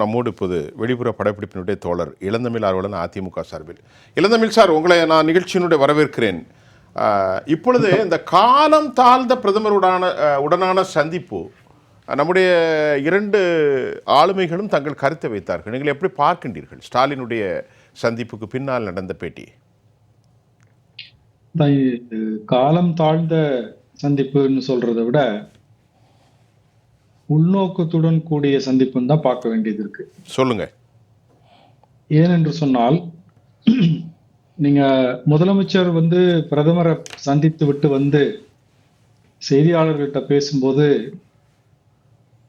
நம்மோடு இப்போது வெளிப்புற படப்பிடிப்பினுடைய தோழர் இளந்தமிழ் ஆர்வலன் அதிமுக சார்பில். இளந்தமிழ் சார் உங்களை நான் நிகழ்ச்சியினுடைய வரவேற்கிறேன். இப்பொழுது இந்த காலம் தாழ்ந்த பிரதமருடான உடனான சந்திப்பு நம்முடைய இரண்டு ஆளுமைகளும் தங்கள் கருத்தை வைத்தார்கள். நீங்கள் எப்படி பார்க்கின்றீர்கள் ஸ்டாலினுடைய சந்திப்புக்கு பின்னால் நடந்த பேட்டி? காலம் தாழ்ந்த சந்திப்புன்னு சொல்றதை விட உள்நோக்கத்துடன் கூடிய சந்திப்புன்னு தான் பார்க்க வேண்டியது இருக்கு. சொல்லுங்க. ஏனென்று சொன்னால் நீங்க முதலமைச்சர் வந்து பிரதமரை சந்தித்து விட்டு வந்து செய்தியாளர்கள்ட்ட பேசும்போது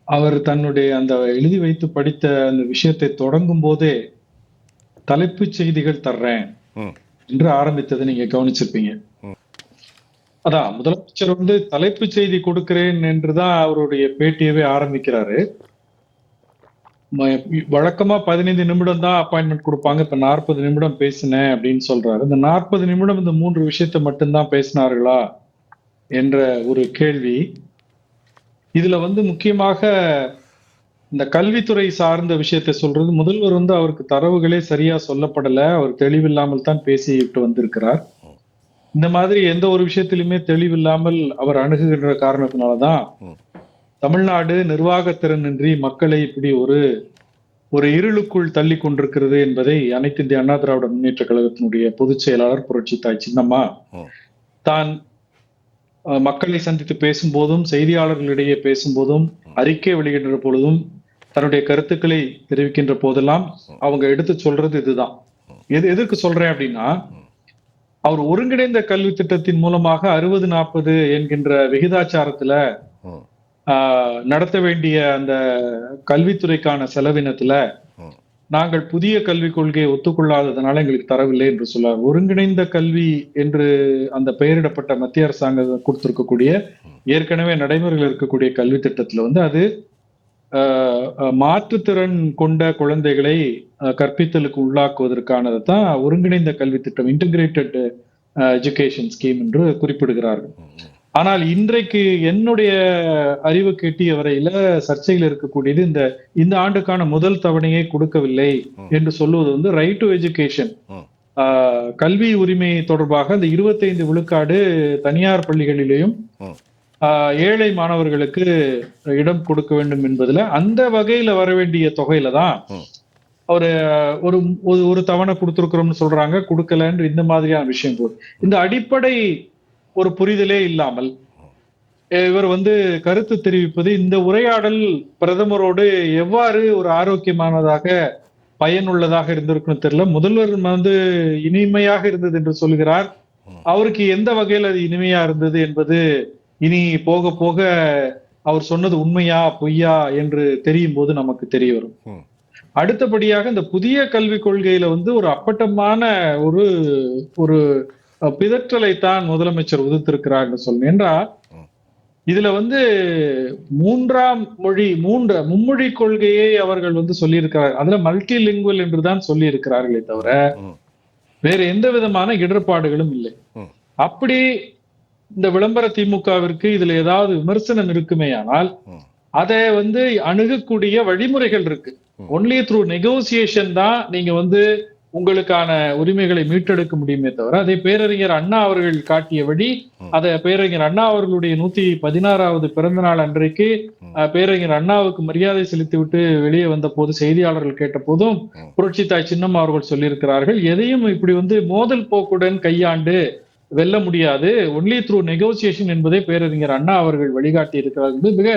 அவர் தன்னுடைய அந்த எழுதி வைத்து படித்த அந்த விஷயத்தை தொடங்கும் போதே தலைப்புச் செய்திகள் தர்றேன் என்று ஆரம்பித்ததை நீங்க கவனிச்சிருப்பீங்க. அதான் முதலமைச்சர் வந்து தலைப்புச் செய்தி கொடுக்கிறேன் என்றுதான் அவருடைய பேட்டியவே ஆரம்பிக்கிறாரு. ம- வழக்கமா பதினைந்து நிமிடம் தான் அப்பாயின்மெண்ட் கொடுப்பாங்க. இப்ப நாற்பது நிமிடம் பேசினேன் அப்படின்னு சொல்றாரு. இந்த நாற்பது நிமிடம் இந்த மூன்று விஷயத்தை மட்டும்தான் பேசினார்களா என்ற ஒரு கேள்வி. இதுல வந்து முக்கியமாக இந்த கல்வித்துறை சார்ந்த விஷயத்தை சொல்றது முதல்வர் வந்து அவருக்கு தரவுகளே சரியா சொல்லப்படல. அவர் தெளிவில்லாமல் தான் பேசிட்டு வந்திருக்கிறார். இந்த மாதிரி எந்த ஒரு விஷயத்திலுமே தெளிவில்லாமல் அவர் அணுகுகின்ற காரணத்தினாலதான். தமிழ்நாடு நிர்வாகத்திறனின்றி மக்களை இப்படி ஒரு ஒரு இருளுக்குள் தள்ளி கொண்டிருக்கிறது என்பதை அனைத்து இந்திய அண்ணா திராவிட முன்னேற்ற கழகத்தினுடைய பொதுச் செயலாளர் புரட்சி தாய் சின்னம்மா. தான் மக்களை சந்தித்து பேசும்போதும் செய்தியாளர்களிடையே பேசும்போதும் அறிக்கை வெளியிடுற பொழுதும் தன்னுடைய கருத்துக்களை தெரிவிக்கின்ற போதெல்லாம் அவங்க எடுத்து சொல்றது இதுதான். எது எதற்கு சொல்றேன் அப்படின்னா அவர் ஒருங்கிணைந்த கல்வி திட்டத்தின் மூலமாக அறுபது நாற்பது என்கின்ற விகிதாச்சாரத்துல நடத்த வேண்டிய அந்த கல்வித்துறைக்கான செலவினத்துல நாங்கள் புதிய கல்விக் கொள்கையை ஒத்துக்கொள்ளாததுனால எங்களுக்கு தரவில்லை என்று சொல்லார் ஒருங்கிணைந்த கல்வி என்று அந்த பெயரிடப்பட்ட மத்திய அரசாங்கம் கொடுத்திருக்கக்கூடிய ஏற்கனவே நடைமுறையில் இருக்கக்கூடிய கல்வி திட்டத்துல வந்து அது மாற்றுத்திறன் கொண்ட குழந்தைகளை கற்பித்தலுக்கு உள்ளாக்குவதற்கானது தான் ஒருங்கிணைந்த கல்வி திட்டம் இன்டிகிரேட்டட் எஜுகேஷன் ஸ்கீம் என்று குறிப்பிடுகிறார்கள். ஆனால் இன்றைக்கு என்னுடைய அறிவு கேட்டிய வரையில சர்ச்சையில் இருக்கக்கூடியது இந்த இந்த ஆண்டுக்கான முதல் தவணையை கொடுக்கவில்லை என்று சொல்லுவது வந்து ரைட் டு எஜுகேஷன் கல்வி உரிமை தொடர்பாக இந்த இருபத்தைந்து விழுக்காடு தனியார் பள்ளிகளிலேயும் ஏழை மாணவர்களுக்கு இடம் கொடுக்க வேண்டும் என்பதுல அந்த வகையில வர வேண்டிய தொகையில தான் அவரு ஒரு ஒரு ஒரு- தவணை கொடுத்துருக்குறோம்னு சொல்றாங்க கொடுக்கலன்ற இந்த மாதிரியான விஷயம் போது இந்த அடிப்படை ஒரு புரிதலே இல்லாமல் இவர் வந்து கருத்து தெரிவிப்பது இந்த உரையாடல் பிரதமரோடு எவ்வாறு ஒரு ஆரோக்கியமானதாக பயனுள்ளதாக இருந்திருக்குன்னு தெரியல. முதல்வர் வந்து இனிமையாக இருந்தது என்று சொல்கிறார். அவருக்கு எந்த வகையில் அது இனிமையா இருந்தது என்பது இனி போக போக அவர் சொன்னது உண்மையா பொய்யா என்று தெரியும் போது நமக்கு தெரிய வரும். அடுத்தபடியாக இந்த புதிய கல்விக் கொள்கையில வந்து ஒரு அப்பட்டமான ஒரு ஒரு பிதற்றலை தான் முதலமைச்சர் உதித்திருக்கிறார்னு சொல்லணும். என்றால் இதுல வந்து மூன்றாம் மொழி மூன்று மும்மொழி கொள்கையை அவர்கள் வந்து சொல்லியிருக்கிறார். அதுல மல்டி லிங்குவல் என்றுதான் சொல்லி இருக்கிறார்களே தவிர வேற எந்த விதமான இடர்பாடுகளும் இல்லை. அப்படி இந்த விளம்பர திமுகவிற்கு இதுல ஏதாவது விமர்சனம் இருக்குமே ஆனால் அதை வந்து அணுகக்கூடிய வழிமுறைகள் இருக்கு. ஒன்லி த்ரூ நெகோசியேஷன் தான் நீங்க வந்து உங்களுக்கான உரிமைகளை மீட்டெடுக்க முடியுமே தவிர அதை பேரறிஞர் அண்ணா அவர்கள் காட்டிய வழி அதை பேரறிஞர் அண்ணா அவர்களுடைய நூத்தி பதினாறாவது பிறந்த நாள் அன்றைக்கு பேரறிஞர் அண்ணாவுக்கு மரியாதை செலுத்திவிட்டு வெளியே வந்த போது செய்தியாளர்கள் கேட்ட போதும். புரட்சி தாய் சின்னம்மா அவர்கள் சொல்லியிருக்கிறார்கள் எதையும் இப்படி வந்து மோதல் போக்குடன் கையாண்டு வெல்ல முடியாது. ஒன்லி த்ரூ நெகோசியேஷன் என்பதை பேரறிஞர் அண்ணா அவர்கள் வழிகாட்டி இருக்கிறார்கள் மிக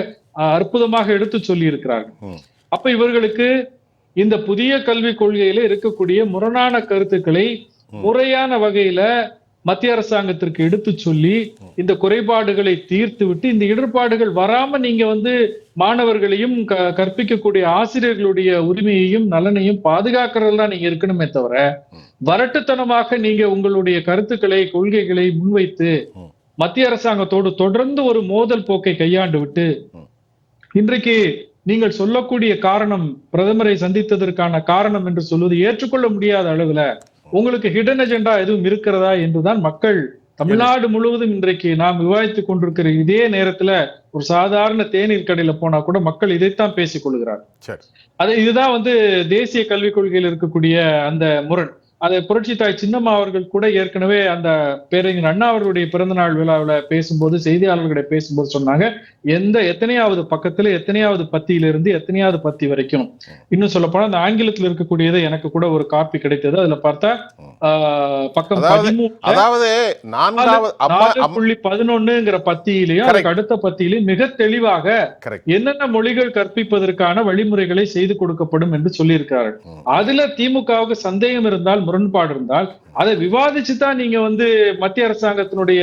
அற்புதமாக எடுத்து சொல்லி இருக்கிறார்கள் அப்ப இவர்களுக்கு இந்த புதிய கல்விக் கொள்கையில இருக்கக்கூடிய முரணான கருத்துக்களை முறையான வகையில மத்திய அரசாங்கத்திற்கு எடுத்து சொல்லி இந்த குறைபாடுகளை தீர்த்து விட்டு இந்த இடர்பாடுகள் வராம நீங்க வந்து மாணவர்களையும் கற்பிக்கக்கூடிய ஆசிரியர்களுடைய உரிமையையும் நலனையும் பாதுகாக்கிறதுல நீங்க இருக்கணுமே தவிர வரட்டுத்தனமாக நீங்க உங்களுடைய கருத்துக்களை கொள்கைகளை முன்வைத்து. மத்திய அரசாங்கத்தோடு தொடர்ந்து ஒரு மோதல் போக்கை கையாண்டு விட்டு. இன்றைக்கு நீங்கள் சொல்லக்கூடிய காரணம் பிரதமரை சந்தித்ததற்கான காரணம் என்று சொல்வது ஏற்றுக்கொள்ள முடியாத அளவுல உங்களுக்கு ஹிடன் அஜெண்டா எதுவும் இருக்கிறதா என்றுதான் மக்கள் தமிழ்நாடு முழுவதும் இன்றைக்கு நாம் விவாதித்துக் கொண்டிருக்கிற இதே நேரத்துல ஒரு சாதாரண தேநீர் கடையில போனா கூட மக்கள் இதைத்தான் பேசிக் கொள்கிறார் அது இதுதான் வந்து தேசிய கல்விக் கொள்கையில் இருக்கக்கூடிய அந்த முரண். அதை புரட்சி தாய் சின்னம்மா அவர்கள் கூட ஏற்கனவே அந்த பேரறிஞர் அண்ணா அவர்களுடைய பிறந்தநாள் விழாவில் பேசும்போது செய்தியாளர்களிட பேசும்போது சொன்னாங்க எந்த எத்தனையாவது பக்கத்துல எத்தனையாவது பத்தியிலிருந்து எத்தனையாவது பத்தி வரைக்கும் இன்னும் சொல்ல போனா அந்த ஆங்கிலத்தில் இருக்கக்கூடியது எனக்கு கூட ஒரு காப்பி கிடைத்தது அதுல பார்த்தா பக்கம் அதாவது- நான்காவது புள்ளி பதினொன்னுங்கிற பத்தியிலையும் அதுக்கு. அடுத்த பத்தியிலையும் மிக தெளிவாக என்னென்ன மொழிகள் கற்பிப்பதற்கான வழிமுறைகளை செய்து கொடுக்கப்படும் என்று சொல்லியிருக்கிறார்கள். அதுல திமுகவுக்கு சந்தேகம் இருந்தால் முரண்பாடு இருந்தால் அதை விவாதிச்சு தான் நீங்க வந்து மத்திய அரசாங்கத்தினுடைய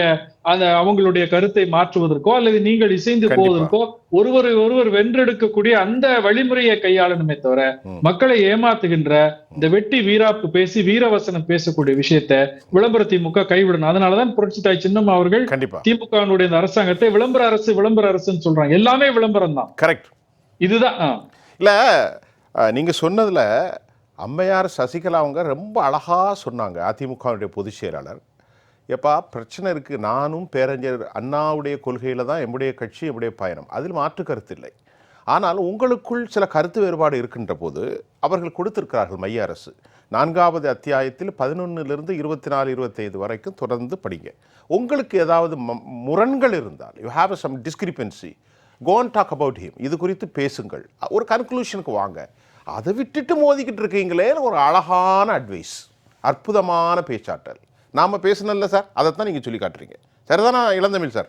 அந்த அவங்களுடைய கருத்தை மாற்றுவதற்கோ அல்லது நீங்கள் இசைந்து. போவதற்கோ ஒருவரை ஒருவர் வென்றெடுக்கக்கூடிய அந்த வழிமுறையை கையாளணுமே தவிர. மக்களை ஏமாத்துகின்ற இந்த வெட்டி வீராப்பு பேசி வீரவசனம் பேசக்கூடிய விஷயத்தை விளம்பர திமுக கைவிடணும் அதனாலதான் புரட்சி தாய் சின்னம்மா அவர்கள் திமுகவினுடைய இந்த அரசாங்கத்தை விளம்பர அரசு விளம்பர அரசுன்னு சொல்றாங்க எல்லாமே விளம்பரம் தான் கரெக்ட் இதுதான். இல்ல நீங்க சொன்னதுல அம்மையார் சசிகலா அவங்க ரொம்ப அழகாக சொன்னாங்க அதிமுகவுடைய பொதுச் செயலாளர். எப்பா பிரச்சனை இருக்குது நானும் பேரறிஞர் அண்ணாவுடைய கொள்கையில் தான் எம்முடைய கட்சி எம்முடைய பயணம். அதில் மாற்று கருத்து இல்லை. ஆனால் உங்களுக்குள் சில கருத்து வேறுபாடு இருக்கின்ற போது அவர்கள் கொடுத்திருக்கிறார்கள் மைய அரசு. நான்காவது அத்தியாயத்தில் பதினொன்னுலேருந்து இருபத்தி நாலு இருபத்தைந்து வரைக்கும் தொடர்ந்து படிங்க. உங்களுக்கு ஏதாவது ம- முரண்கள் இருந்தால் you have some discrepancy can talk about him இது குறித்து பேசுங்கள். ஒரு கன்க்ளூஷனுக்கு வாங்க. அதை விட்டுட்டு மோதிக்கிட்டு இருக்கீங்களே ஒரு அழகான அட்வைஸ் அற்புதமான பேச்சாற்றல். நாம பேசணும்ல சார்? அதைத்தான் நீங்க சொல்லி காட்டுறீங்க. சரிதானா இளந்தமிழ் சார்?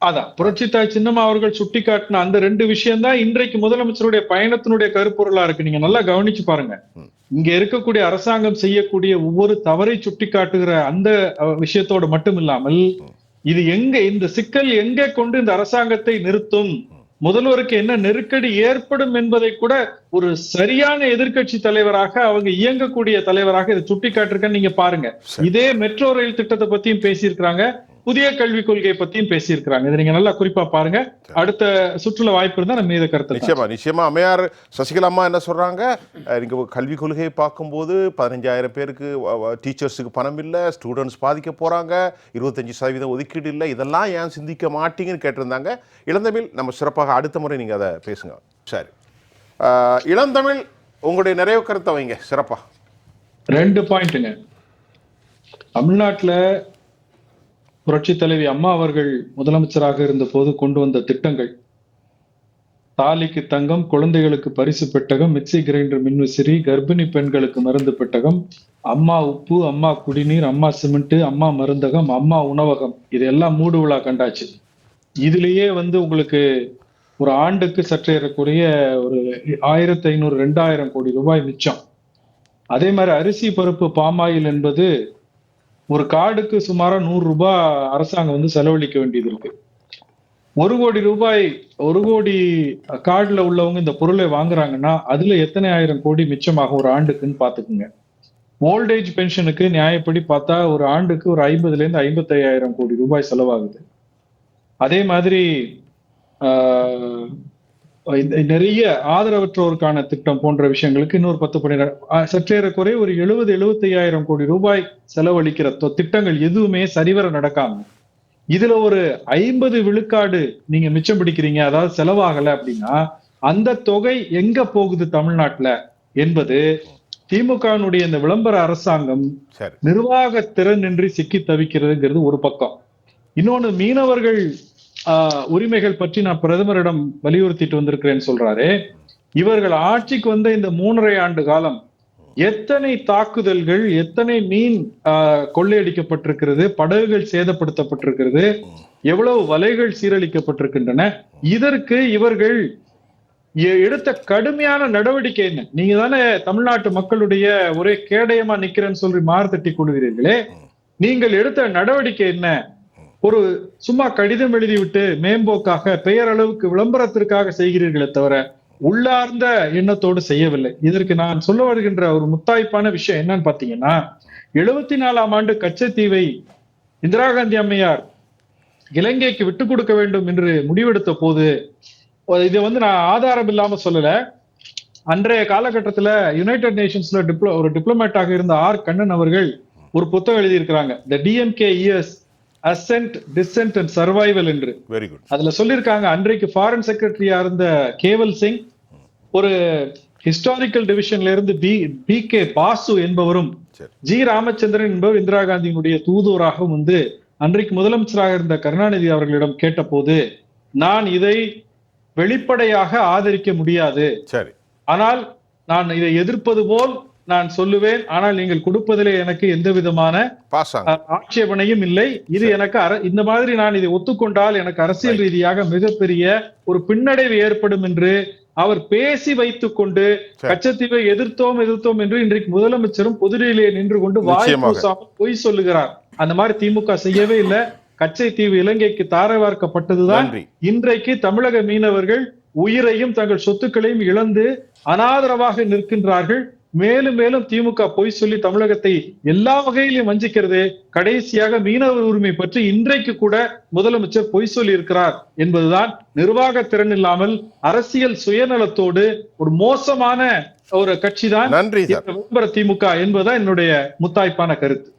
அதான். புரட்சித்தாய் சின்னம்மா அவர்கள் சுட்டி காட்டின அந்த ரெண்டு விஷயம் தான் இன்றைக்கு முதலமைச்சருடைய பயணத்தினுடைய கருப்பொருளா இருக்கு. நீங்க நல்லா கவனிச்சு பாருங்க. இங்க இருக்கக்கூடிய அரசாங்கம் செய்யக்கூடிய ஒவ்வொரு தவறை சுட்டிக்காட்டுகிற அந்த விஷயத்தோடு மட்டும் இல்லாமல் இது எங்க இந்த சிக்கல் எங்கே கொண்டு இந்த அரசாங்கத்தை நிறுத்தும்? முதல்வருக்கு என்ன நெருக்கடி ஏற்படும் என்பதை கூட ஒரு சரியான எதிர்க்கட்சி தலைவராக அவங்க இயங்கக்கூடிய தலைவராக இதை சுட்டிக்காட்டிருக்கேன்னு நீங்க பாருங்க. இதே மெட்ரோ ரயில் திட்டத்தை பத்தியும் பேசியிருக்கிறாங்க புதிய கல்விக் கொள்கையை பத்தியும் பேசியிருக்கிறாங்க. இதை நீங்க நல்லா குறிப்பா பாருங்க. அடுத்த சுற்றுல வாய்ப்பு இருந்தா நம்ம இதை கருத்து நிச்சயமா நிச்சயமா. அம்மையார் சசிகலா அம்மா என்ன சொல்றாங்க? நீங்க கல்விக் கொள்கையை பார்க்கும்போது பதினஞ்சாயிரம் பேருக்கு டீச்சர்ஸுக்கு பணம் இல்லை ஸ்டூடெண்ட்ஸ் பாதிக்க போறாங்க இருபத்தஞ்சு சதவீதம் ஒதுக்கீடு இல்லை இதெல்லாம் ஏன் சிந்திக்க மாட்டீங்கன்னு கேட்டிருந்தாங்க. இளந்தமிழ் நம்ம சிறப்பாக அடுத்த முறை நீங்க அதை பேசுங்க. சரி. இளந்தமிழ் உங்களுடைய நிறைவு கருத்தை வைங்க சிறப்பா. ரெண்டு பாயிண்ட்டுங்க. தமிழ்நாட்டுல புரட்சி தலைவி அம்மா அவர்கள் முதலமைச்சராக இருந்த போது கொண்டு வந்த திட்டங்கள். தாலிக்கு தங்கம் குழந்தைகளுக்கு பரிசு பெட்டகம் மிக்ஸி கிரைண்டர் மின்விசிறி கர்ப்பிணி பெண்களுக்கு மருந்து பெட்டகம் அம்மா உப்பு அம்மா குடிநீர் அம்மா சிமெண்ட் அம்மா மருந்தகம் அம்மா உணவகம். இதெல்லாம் மூடு விழா கண்டாச்சு. இதுலேயே வந்து உங்களுக்கு ஒரு ஆண்டுக்கு சற்று ஏறக்குறைய ஒரு ஆயிரத்தி ஐநூறு ரெண்டாயிரம் கோடி ரூபாய் மிச்சம். அதே மாதிரி அரிசி பருப்பு பாமாயில் என்பது ஒரு கார்டுக்கு சுமாராக நூறு ரூபாய் அரசாங்கம் வந்து செலவழிக்க வேண்டியது இருக்கு. ஒரு கோடி ரூபாய் ஒரு கோடி கார்டில் உள்ளவங்க இந்த பொருளை வாங்குறாங்கன்னா அதுல எத்தனை ஆயிரம் கோடி மிச்சமாகும் ஒரு ஆண்டுக்குன்னு பாத்துக்குங்க. ஓல்டேஜ் பென்ஷனுக்கு நியாயப்படி பார்த்தா ஒரு ஆண்டுக்கு ஒரு ஐம்பதுல இருந்து ஐம்பத்தி கோடி ரூபாய் செலவாகுது. அதே மாதிரி நிறைய ஆதரவற்றோருக்கான திட்டம் போன்ற விஷயங்களுக்கு இன்னொரு பத்து பன்னிரெண்டு சற்றேறக்குறை ஒரு எழுபது எழுபத்தி ஐயாயிரம் கோடி ரூபாய் செலவழிக்கிற திட்டங்கள் எதுவுமே சரிவர நடக்காம இதுல ஒரு ஐம்பது விழுக்காடு நீங்க மிச்சம் பிடிக்கிறீங்க அதாவது செலவாகல அப்படின்னா அந்த தொகை எங்க போகுது தமிழ்நாட்டுல என்பது திமுகவினுடைய இந்த விளம்பர அரசாங்கம் நிர்வாக திறனின்றி சிக்கி தவிக்கிறதுங்கிறது ஒரு பக்கம். இன்னொன்னு மீனவர்கள் உரிமைகள் பற்றி நான் பிரதமரிடம் வலியுறுத்திட்டு வந்திருக்கிறேன்னு சொல்றாரு. இவர்கள் ஆட்சிக்கு வந்த இந்த மூன்றரை ஆண்டு காலம் எத்தனை தாக்குதல்கள் எத்தனை மீன் கொள்ளையடிக்கப்பட்டிருக்கிறது படகுகள் சேதப்படுத்தப்பட்டிருக்கிறது எவ்வளவு வலைகள் சீரழிக்கப்பட்டிருக்கின்றன இதற்கு இவர்கள் எ- எடுத்த கடுமையான நடவடிக்கை என்ன? நீங்க தானே தமிழ்நாட்டு மக்களுடைய ஒரே கேடயமா நிக்கிறேன்னு சொல்லி மார்த்தட்டி கொள்கிறீர்களே. நீங்கள் எடுத்த நடவடிக்கை என்ன? ஒரு சும்மா கடிதம் எழுதிவிட்டு மேம்போக்காக பெயரளவுக்கு விளம்பரத்திற்காக செய்கிறீர்களே தவிர உள்ளார்ந்த எண்ணத்தோடு செய்யவில்லை. இதற்கு நான் சொல்ல வருகின்ற ஒரு முத்தாய்ப்பான விஷயம் என்னன்னு பாத்தீங்கன்னா எழுபத்தி நாலாம் ஆண்டு கச்சத்தீவை இந்திரா காந்தி அம்மையார் இலங்கைக்கு விட்டு கொடுக்க வேண்டும் என்று முடிவெடுத்த போது இதை வந்து நான் ஆதாரம் இல்லாம சொல்லல. அன்றைய காலகட்டத்துல யுனைடெட் நேஷன்ஸ்ல டிப்ளோ ஒரு டிப்ளமேட்டாக இருந்த ஆர் கண்ணன் அவர்கள் ஒரு புத்தகம் எழுதியிருக்கிறாங்க. The DMK years ascent descent and survival என்று. வெரி குட் அதுல சொல்லியிருக்காங்க அன்றைக்கு ஃபாரின் செக்ரட்டரியா இருந்த கேவல் சிங் ஒரு ஹிஸ்டாரிக்கல் டிவிஷன்ல இருந்து பி பி கே பாசு என்பவரும் ஜி ராமச்சந்திரன் என்பவர் இந்திரா காந்தியினுடைய தூதுவராகவும் வந்து அன்றைக்கு முதலமைச்சராக இருந்த கருணாநிதி அவர்களிடம் கேட்டபோது நான் இதை வெளிப்படையாக ஆதரிக்க முடியாது. சரி. ஆனால் நான் இதை எதிர்ப்பது போல் நான் சொல்லுவேன் ஆனால் நீங்கள் கொடுப்பதிலே எனக்கு எந்த விதமான ஆட்சேபனையும் இல்லை. இது எனக்கு இந்த மாதிரி நான் இதை ஒத்துக்கொண்டால் எனக்கு அரசியல் ரீதியாக மிகப்பெரிய ஒரு பின்னடைவு ஏற்படும் என்று அவர் பேசி வைத்துக் கொண்டு. கச்சத்தீவை எதிர்த்தோம் எதிர்த்தோம் என்று இன்றைக்கு முதலமைச்சரும் பொதுநிலையிலே நின்று கொண்டு வாய் நிச்சயமாக. பூசாமல் பொய் சொல்லுகிறார். அந்த மாதிரி திமுக செய்யவே இல்லை. கச்சைத்தீவு இலங்கைக்கு தாரை வார்க்கப்பட்டதுதான் நன்றி. இன்றைக்கு தமிழக மீனவர்கள் உயிரையும் தங்கள் சொத்துக்களையும் இழந்து அனாதரவாக நிற்கின்றார்கள். மேலும் மேலும் திமுக பொய் சொல்லி தமிழகத்தை எல்லா வகையிலும் வஞ்சிக்கிறது. கடைசியாக மீனவர் உரிமை பற்றி இன்றைக்கு கூட முதலமைச்சர் பொய் சொல்லி இருக்கிறார் என்பதுதான் நிர்வாக திறன் இல்லாமல் அரசியல் சுயநலத்தோடு ஒரு மோசமான ஒரு கட்சிதான் நன்றி சார். இந்த விளம்பர திமுக என்பதுதான் என்னுடைய முத்தாய்ப்பான கருத்து.